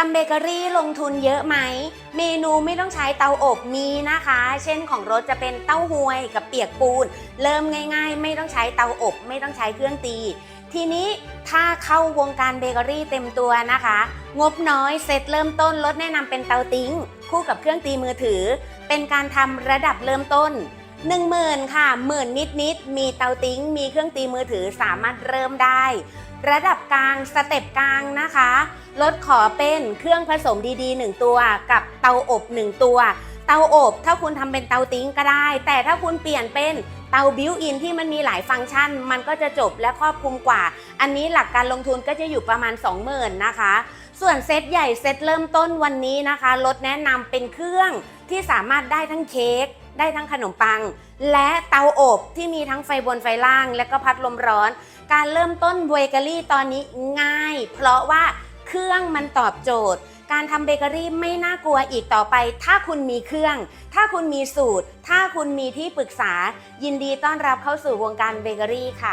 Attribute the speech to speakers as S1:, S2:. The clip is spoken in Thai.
S1: ทำเบเกอรี่ลงทุนเยอะไหม เมนูไม่ต้องใช้เตาอบมีนะคะ เช่นของรถจะเป็นเต้าหวยกับเปียกปูน เริ่มง่ายๆ ไม่ต้องใช้เตาอบ ไม่ต้องใช้เครื่องตี ทีนี้ถ้าเข้าวงการเบเกอรี่เต็มตัวนะคะ งบน้อยเซตเริ่มต้นลดแนะนำเป็นเตาติ้ง คู่กับเครื่องตีมือถือ เป็นการทำระดับเริ่มต้น 1 0,000ค่ะหมื่นนิดๆมีเตาติ้ง มีเครื่องตีมือถือสามารถเริ่มได้ ระดับกลางสเต็ปกลางนะคะลดขอเป็นเครื่องผสมดีๆ 1 ตัว กับเตาอบ 1 ตัว เตาอบถ้าคุณทำเป็นเตาติ้งก็ได้ แต่ถ้าคุณเปลี่ยนเป็นเตาบิวอินที่มันมีหลายฟังก์ชัน มันก็จะจบและครอบคลุมกว่า อันนี้หลักการลงทุนก็จะอยู่ประมาณ 20,000นะคะ ส่วนเซตใหญ่เซตเริ่มต้นวันนี้นะคะลดแนะนำเป็นเครื่องที่สามารถได้ทั้งเค้ก ได้ทั้งขนมปัง และเตาอบที่มีทั้งไฟบนไฟล่าง และก็พัดลมร้อน การเริ่มต้นเบเกอรี่ตอนนี้ง่าย เพราะว่าเครื่องมันตอบโจทย์ การทำเบเกอรี่ไม่น่ากลัวอีกต่อไป ถ้าคุณมีเครื่อง ถ้าคุณมีสูตร ถ้าคุณมีที่ปรึกษา ยินดีต้อนรับเข้าสู่วงการเบเกอรี่ค่ะ